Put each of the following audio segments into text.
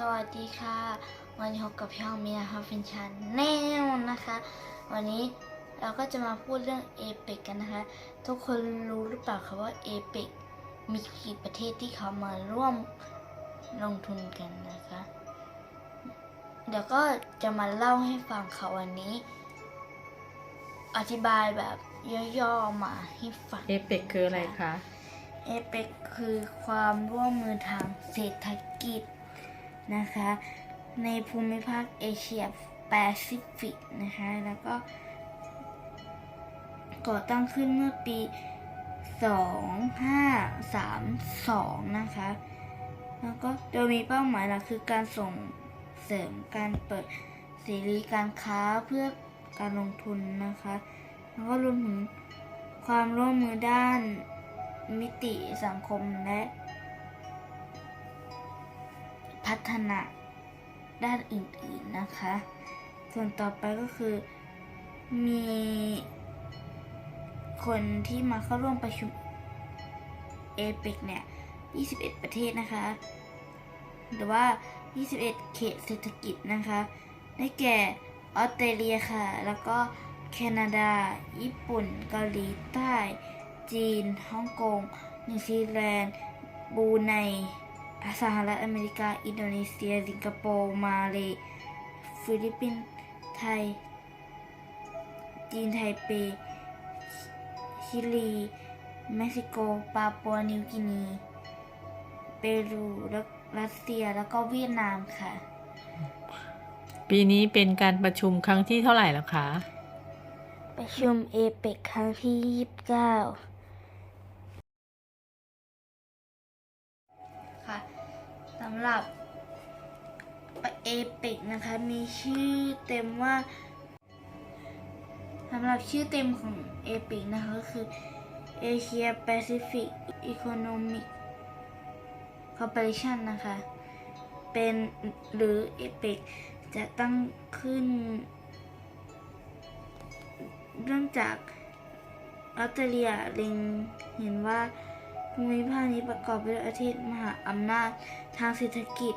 สวัสดีค่ะ วันนี้พบกับพี่ห้องเมียฮัฟฟินชันแน่นะคะ วันนี้เราก็จะมาพูดเรื่องเอเปกกันนะคะ ทุกคนรู้หรือเปล่าคะว่าเอเปกมีกี่ประเทศที่เขามาร่วมลงทุนกันนะคะ เดี๋ยวก็จะมาเล่าให้ฟังค่ะวันนี้ อธิบายแบบย่อๆมาให้ฟังเอเปกคืออะไรคะเอเปกคือความร่วมมือทางเศรษฐกิจ นะคะ ในภูมิภาคเอเชียแปซิฟิกนะคะ แล้วก็ก่อตั้งขึ้นเมื่อปี 2532 นะคะ แล้วก็โดยมีเป้าหมายหลักคือการส่งเสริมการเปิดเสรีการค้าเพื่อการลงทุนนะคะ แล้วก็รวมถึงความร่วมมือด้านมิติสังคมและ พัฒนาด้านอื่นๆนะคะ ส่วนต่อไปก็คือมีคนที่มาเข้าร่วมประชุมเอเปกเนี่ย 21 ประเทศนะคะ หรือว่า 21 เขตเศรษฐกิจนะคะ ได้แก่ออสเตรเลียค่ะ แล้วก็แคนาดา ญี่ปุ่น เกาหลีใต้ จีน ฮ่องกง นิวซีแลนด์บรูไน สหรัฐอเมริกา อินโดนีเซีย สิงคโปร์ มาเลย์ฟิลิปปินส์ ไทย จีน ไทเป ชิลี เม็กซิโก ปาปัว นิวกินี เปรูและรัสเซีย แล้วก็เวียดนามค่ะ ปีนี้เป็นการประชุมครั้งที่เท่าไหร่แล้วคะ ประชุมเอเปกครั้งที่ 29ำหรับเอเปกนะคะ มีชื่อเต็มว่าสำหรับชื่อเต็มของเอเปกนะคะก็คือ Asia Pacific Economic Corporation นะคะ เป็นหรือเอเปกจะตั้งขึ้นเนื่องจากออสเตรเลียเล็งเห็นว่า ภูมิภาคนี้ประกอบไปด้วยประเทศมหาอำนาจทางเศรษฐกิจ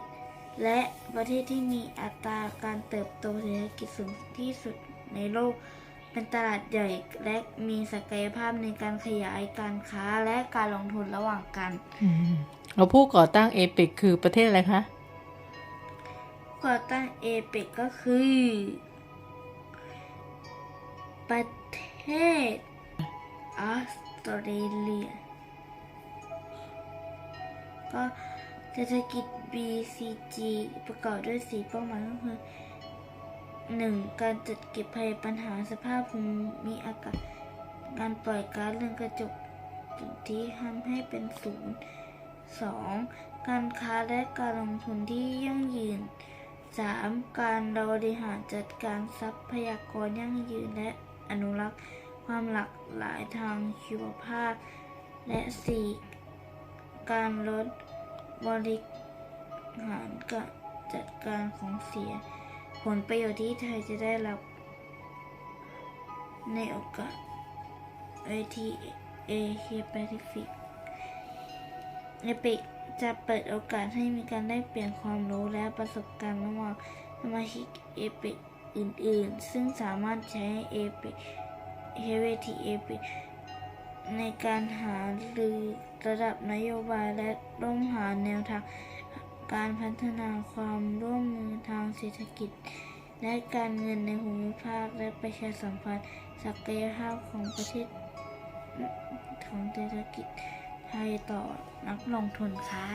และประเทศที่มีอัตราการเติบโตเศรษฐกิจสูงที่สุดในโลก เป็นตลาดใหญ่และมีศักยภาพในการขยายการค้าและการลงทุนระหว่างกันเราผู้ก่อตั้งเอเปกคือประเทศอะไรคะ ก่อตั้งเอเปกก็คือ ประเทศออสเตรเลีย ก็เศรษฐกิจ BCG ประกอบด้วยสีเป้าหมายก็คือ 1. การจัดเก็บภัยปัญหาสภาพภูมิอากาศ การปล่อยก๊าซเรือนกระจกที่ทำให้เป็นศูนย์ 2. การค้าและการลงทุนที่ยั่งยืน 3. การบริหารจัดการทรัพยากรยั่งยืนและอนุรักษ์ความหลากหลายทางชีวภาพ และ 4. การลดบริหารการจัดการของเสีย ผลประโยชน์ที่ไทยจะได้รับ ในโอกาส ATA เชียแปซิฟิกเอปิกจะเปิดโอกาสให้มีการได้เปลี่ยนความรู้และประสบการณ์ระหว่างสมาชิกเอปิกอื่นๆ ซึ่งสามารถใช้เอปิกเฮเวทีเอปิก ในการหารือระดับนโยบายและร่วมหาแนวทางการพัฒนาความร่วมมือทางเศรษฐกิจ และการเงินในภูมิภาคและประชาสัมพันธ์ศักยภาพของประเทศของเศรษฐกิจไทยต่อนักลงทุนค่ะ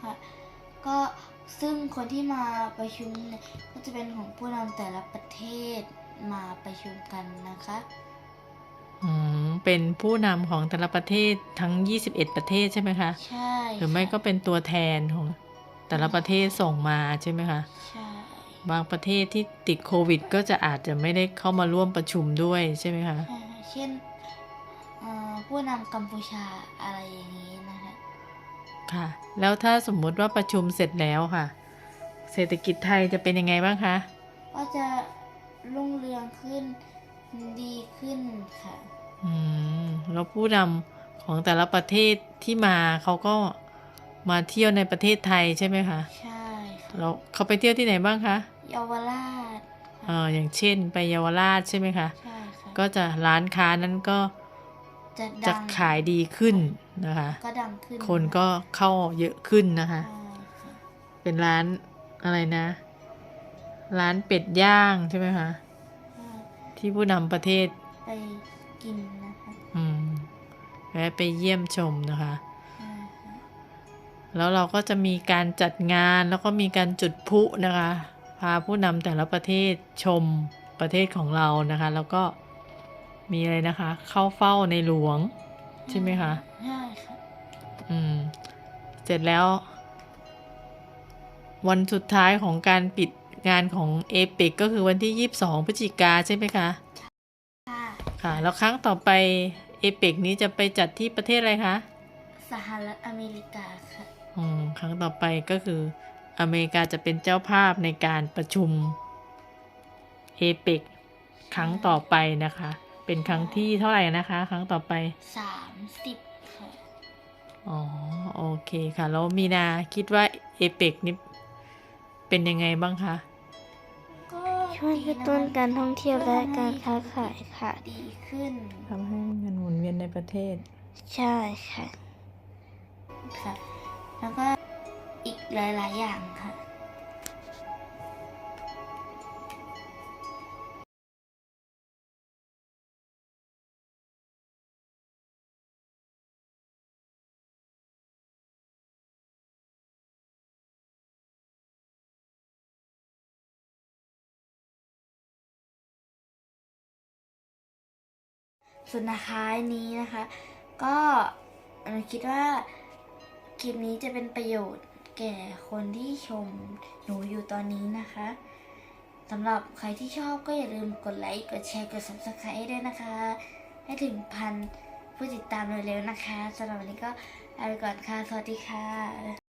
ค่ะก็ ซึ่งคนที่มาประชุมเนี่ยก็จะเป็นของผู้นำแต่ละประเทศมาประชุมกันนะคะอืมเป็นผู้นำของแต่ละประเทศทั้ง 21 ประเทศใช่ไหมคะ ใช่หรือไม่ก็ค่ะเป็นตัวแทนของแต่ละประเทศส่งมาใช่ไหมคะ ใช่ บางประเทศที่ติดโควิด ก็จะอาจจะไม่ได้เข้ามาร่วมประชุมด้วยใช่ไหมคะใช่เช่นเอ่อผู้นำกัมพูชาอะไรอย่างนี้นะ คะค่ะ แล้วถ้าสมมุติว่าประชุมเสร็จแล้วค่ะ เศรษฐกิจไทยจะเป็นยังไงบ้างคะ ก็จะรุ่งเรืองขึ้นดีขึ้นค่ะ อืมแล้วผู้นำของแต่ละประเทศที่มาเขาก็มาเที่ยวในประเทศไทยใช่ไหมคะ ใช่ค่ะแล้วเขาไปเที่ยวที่ไหนบ้างคะ เยาวราชเอออย่างเช่นไปเยาวราชใช่ไหมคะ ใช่ค่ะ ก็จะร้านค้านั้นก็จะจะดังขายดีขึ้น นะคะ ก็ดังขึ้นคนก็เข้าเยอะขึ้นนะคะใช่ค่ะเป็นร้านอะไรนะ ร้านเป็ดย่างใช่ไหมคะใช่ที่ผู้นำประเทศ ไปกินนะคะอืมแวะไปเยี่ยมชมนะคะใช่ค่ะแล้วเราก็จะมีการจัดงานแล้วก็มีการจุดพลุนะคะ พาผู้นำแต่ละประเทศชมประเทศของเรานะคะ แล้วก็มีอะไรนะคะ เข้าเฝ้าในหลวง ใช่ไหมคะใช่ค่ะอืม เสร็จแล้ว วันสุดท้ายของการปิดงานของเอเปกก็คือวันที่ 22พฤศจิกาใช่ไหมคะ ค่ะค่ะ แล้วครั้งต่อไปเอเปกนี้จะไปจัดที่ประเทศอะไรคะ สหรัฐอเมริกาค่ะ อืม ครั้งต่อไปก็คืออเมริกาจะเป็นเจ้าภาพในการประชุมเอเปกครั้งต่อไปนะคะ เป็นครั้งที่เท่าไหร่นะคะ ครั้งต่อไปสามสิบค่ะอ๋อโอเคค่ะ แล้วมีนาคิดว่าเอเปกนี่เป็นยังไงบ้างคะ ก็ช่วยกระตุ้นการท่องเที่ยวและการค้าขายค่ะ ดีขึ้นทำให้เงินหมุนเวียนในประเทศ ใช่ค่ะ ค่ะ แล้วก็อีกหลาย ๆ อย่างค่ะ ส่วนนะคะนี้นะคะ ก็คิดว่าคลิปนี้จะเป็นประโยชน์แก่คนที่ชมหนูอยู่ตอนนี้นะคะสำหรับใครที่ชอบก็อย่าลืมกดไลค์ กดแชร์ กด subscribe ด้วยนะคะ ให้ถึงพันผู้ติดตามเร็วๆนะคะสำหรับวันนี้ก็ลาไปก่อนค่ะ สวัสดีค่ะ